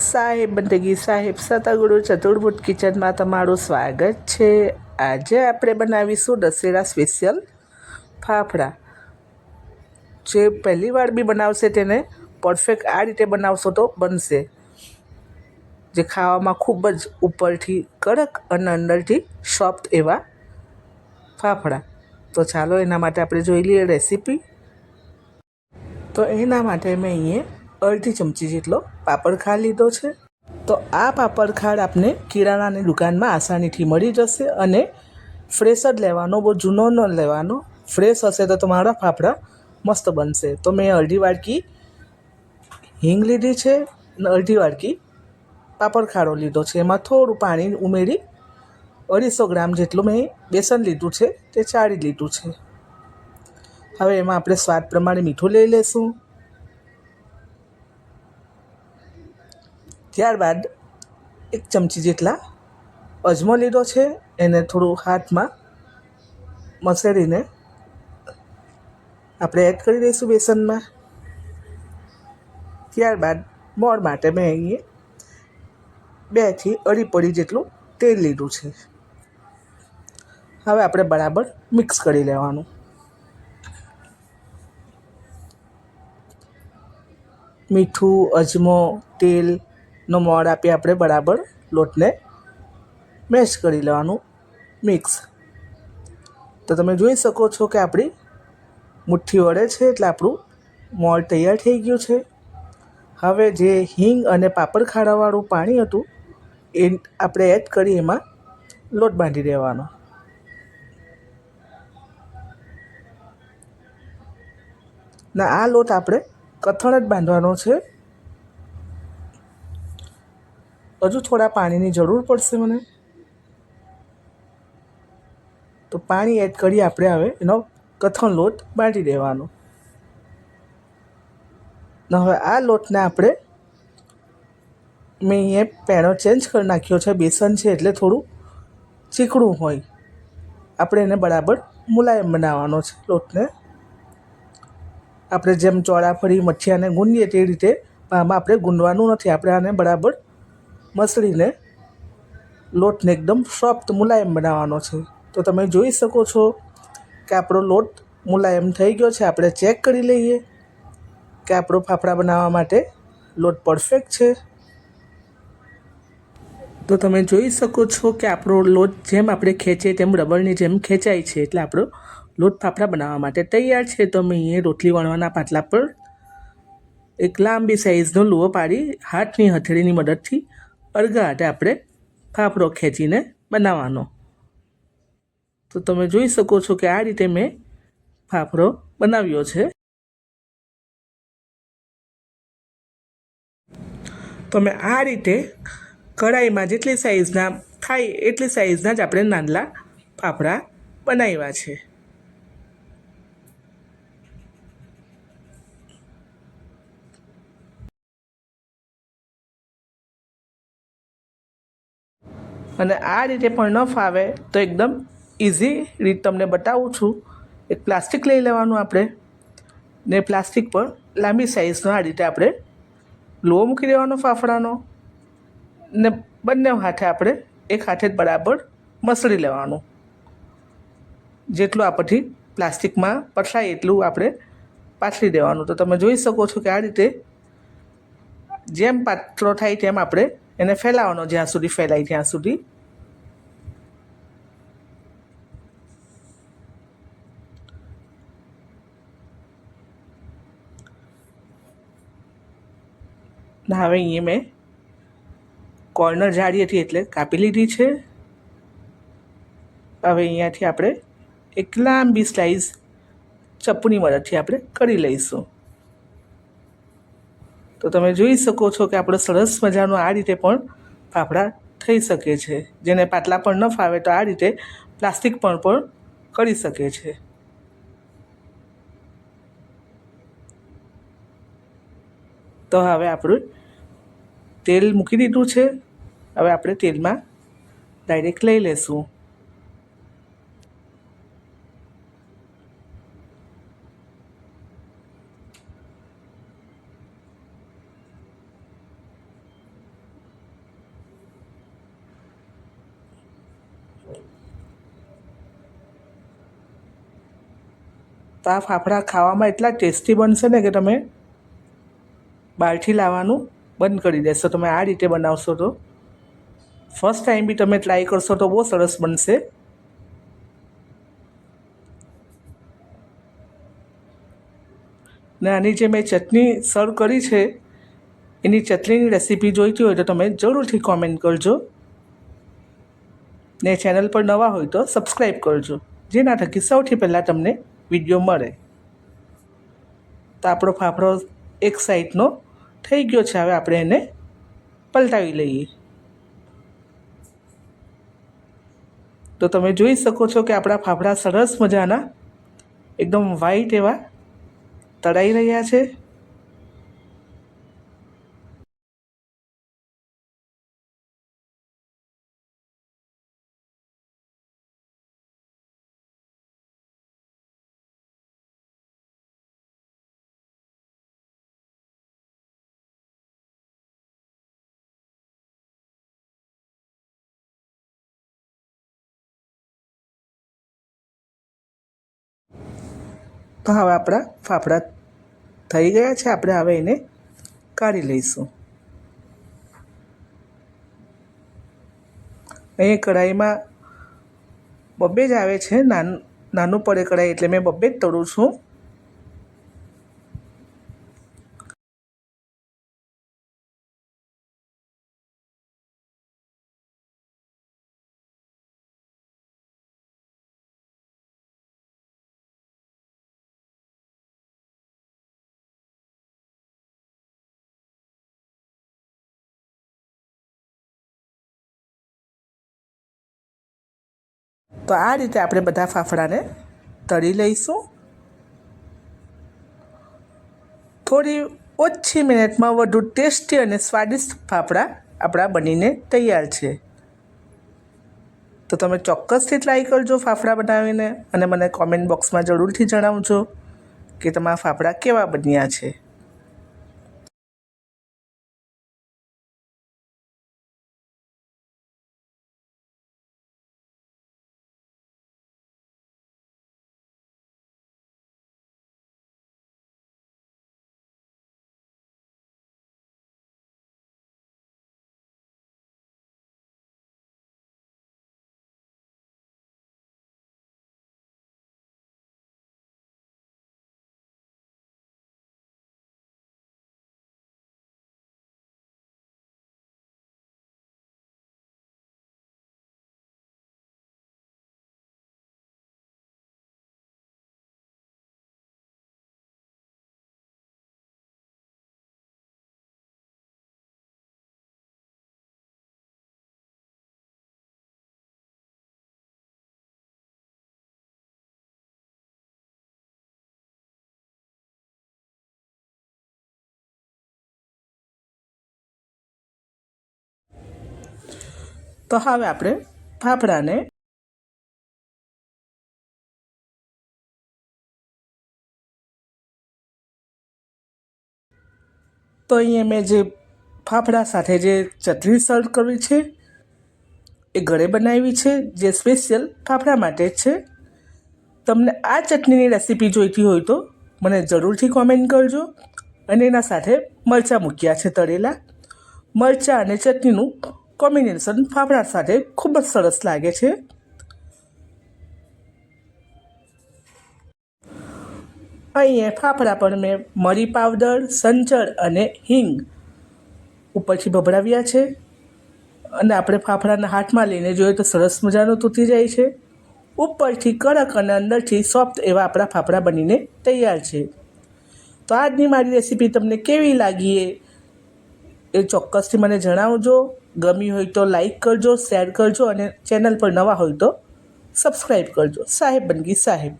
સાહેબ, બંદગી સાહેબ, સતાગુરુ ચતુર્ભુજ કિચનમાં તમારું સ્વાગત છે. આજે આપણે બનાવીશું દશેરા સ્પેશિયલ ફાફડા. જે પહેલી વાર બી બનાવશે તેને, પરફેક્ટ આ રીતે બનાવશો તો બનશે. જે ખાવામાં ખૂબ જ ઉપરથી કડક અને અંદરથી સોફ્ટ એવા ફાફડા. તો ચાલો એના માટે આપણે જોઈ લઈએ રેસીપી. તો એના માટે મેં અહીંયા અડધી ચમચી જેટલો પાપડ લીધો છે. તો આ પાપડ ખાંડ આપને કિરાણાની દુકાનમાં આસાનીથી મળી જશે અને ફ્રેશ જ લેવાનો, બહુ જૂનો ન લેવાનો. ફ્રેશ હશે તો તમારા ફાફડા મસ્ત બનશે. તો મેં અડધી વાડકી હિંગ લીધી છે અને અડધી વાડકી પાપડખારો લીધો છે. એમાં થોડું પાણી ઉમેરી અઢીસો ગ્રામ જેટલું મેં બેસન લીધું છે, તે ચાળી લીધું છે. હવે એમાં આપણે સ્વાદ પ્રમાણે મીઠું લઈ લેશું. ત્યારબાદ એક ચમચી જેટલા અજમો લીધો છે, એને થોડું હાથમાં મસેડીને આપણે એડ કરી દઈશું બેસનમાં. ત્યારબાદ મોણ માટે મેં અહીંયા બેથી અઢી પડી જેટલું તેલ લીધું છે. હવે આપણે બરાબર મિક્સ કરી લેવાનું. મીઠું, અજમો તેલનો મોડ આપી આપણે બરાબર લોટને મેશ કરી લેવાનું, મિક્સ. તો તમે જોઈ શકો છો કે આપણી મુઠ્ઠી વળે છે એટલે આપણું મોળ તૈયાર થઈ ગયું છે. હવે જે હિંગ અને પાપડ ખાડાવાળું પાણી હતું, એ આપણે એડ કરી એમાં લોટ બાંધી દેવાનો. ને, આ લોટ આપણે કથણ જ બાંધવાનો છે. હજુ થોડા પાણીની જરૂર પડશે મને. તો પાણી એડ કરી આપણે હવે. એનો કથણ લોટ બાંટી દેવાનો. ને હવે આ લોટને આપણે મેં અહીંયા પેણો ચેન્જ કરી નાખ્યો છે. બેસન છે એટલે થોડું ચીકણું હોય. આપણે એને બરાબર મુલાયમ બનાવવાનો છે લોટને. આપણે જેમ ચોળાફળી, મઠિયાને ગુંદીએ તે રીતે આમાં આપણે ગુંદવાનું નથી. આપણે આને બરાબર મસળીને લોટને એકદમ સોફ્ટ મુલાયમ બનાવવાનો છે. તો તમે જોઈ શકો છો કે આપણો લોટ મુલાયમ થઈ ગયો છે. આપણે ચેક કરી લઈએ કે આપણો ફાફડા બનાવવા માટે લોટ પરફેક્ટ છે. તો તમે જોઈ શકો છો કે આપણો લોટ જેમ આપણે ખેંચીએ તેમ રબરની જેમ ખેંચાય છે. એટલે આપણો લોટ ફાફડા બનાવવા માટે તૈયાર છે. તો અમે અહીંયા રોટલી વણવાના પાટલા પર એક લાંબી સાઈઝનો લુઓ પાડી હાથની હથેળીની મદદથી અડગા હાથે આપણે ફાફડો ખેંચીને બનાવવાનો. તો તમે જોઈ શકો છો કે આ રીતે મેં ફાફડો બનાવ્યો છે. તમે આ રીતે કઢાઈમાં જેટલી સાઈઝના થાય એટલી સાઈઝના જ આપણે નાનલા ફાફડા બનાવ્યા છે. અને આ રીતે પણ ન ફાવે તો એકદમ ઇઝી રીત તમને બતાવું છું. એક પ્લાસ્ટિક લઈ લેવાનું આપણે. ને પ્લાસ્ટિક પર લાંબી સાઇઝનો આ રીતે આપણે લોહો મૂકી દેવાનો ફાફડાનો. ને બંને હાથે આપણે એક હાથે જ બરાબર મસળી લેવાનું. જેટલું આપણથી પ્લાસ્ટિકમાં પથરાય એટલું આપણે પાથરી દેવાનું. તો તમે જોઈ શકો છો કે આ રીતે જેમ પાતળો થાય તેમ આપણે એને ફેલાવવાનો જ્યાં સુધી ફેલાય, ત્યાં સુધી. હવે અહીંયા મેં કોર્નર હતી એટલે કાપી લીધી છે. હવે અહીંયાથી આપણે એક લાંબી સ્લાઈસ ચપ્પુની મદદથી આપણે કરી લઈશું. તો તમે જોઈ શકો છો કે આપણો સરસ મજાનો આ રીતે પણ ફાફડા થઈ શકે છે. જેને પાટલા પણ ન ફાવે તો આ રીતે પ્લાસ્ટિક પણ પણ કરી શકે છે. તો હવે આપણું તેલ મૂકી દીધું છે. હવે આપણે તેલમાં ડાયરેક્ટ લઈ લેશું. તો આ ફાફડા ખાવામાં એટલા ટેસ્ટી બનશે ને કે તમે બહારથી લાવવાનું બંધ કરી દેશો. તમે આ રીતે બનાવશો તો ફર્સ્ટ ટાઈમ બી તમે ટ્રાય કરશો તો બહુ સરસ બનશે. ને આની જે મેં ચટણી સર્વ કરી છે, એની ચટણીની રેસીપી જોઈતી હોય તો તમે જરૂરથી કોમેન્ટ કરજો. ને ચેનલ પર નવા હોય તો સબસ્ક્રાઈબ કરજો. જેના થકી સૌથી પહેલાં તમને વીડિયો મળે, તો આપણો ફાફડો એક સાઈડનો થઈ ગયો છે. હવે આપણે એને પલટાવી લઈએ. તો તમે જોઈ શકો છો કે આપણા ફાફડા સરસ મજાના, એકદમ વ્હાઈટ એવા તળાઈ રહ્યા છે. તો હવે આપણા ફાફડા થઈ ગયા છે. આપણે હવે એને કાઢી લઈશું. અહીં કઢાઈમાં બબ્બે જ આવે છે. નાન, નાનું પડે કઢાઈ એટલે મેં બબ્બે જ તળું છું. તો આ રીતે આપણે બધા ફાફડાને તળી લઈશું. થોડી ઓછી મિનિટમાં વધુ ટેસ્ટી અને સ્વાદિષ્ટ ફાફડા આપણા બનીને તૈયાર છે. તો તમે ચોક્કસથી ટ્રાય કરજો ફાફડા બનાવીને અને મને કોમેન્ટ બોક્સમાં જરૂરથી જણાવજો કે તમારા ફાફડા કેવા બન્યા છે. તો હવે આપણે ફાફડાને તો અહીંયા મેં જે ફાફડા સાથે જે ચટણી સર્વ કરવી છે, એ ઘરે બનાવી છે, જે સ્પેશિયલ ફાફડા માટે જ છે. તમને આ ચટણીની રેસીપી જોઈતી હોય તો મને જરૂરથી કોમેન્ટ કરજો અને એના સાથે મરચાં મૂક્યા છે તળેલા. મરચાં અને ચટણીનું કોમ્બિનેશન ફાફડા સાથે ખૂબ જ સરસ લાગે છે. અહીંયા ફાફડા પર મેં મરી પાવડર, સંચળ અને હિંગ ઉપરથી ભભરાવ્યા છે. અને આપણે ફાફડાના હાથમાં લઈને જોઈએ તો સરસ મજાનો તૂટી જાય છે. ઉપરથી કડક અને અંદરથી સોફ્ટ એવા આપણા ફાફડા બનીને તૈયાર છે. તો આજની મારી રેસીપી તમને કેવી લાગી એ ચોક્કસથી મને જણાવજો. ગમી હોય તો લાઈક કરજો શેર કરજો અને ચેનલ પર નવા હોય તો સબસ્ક્રાઈબ કરજો. સાહેબ બનગી સાહેબ.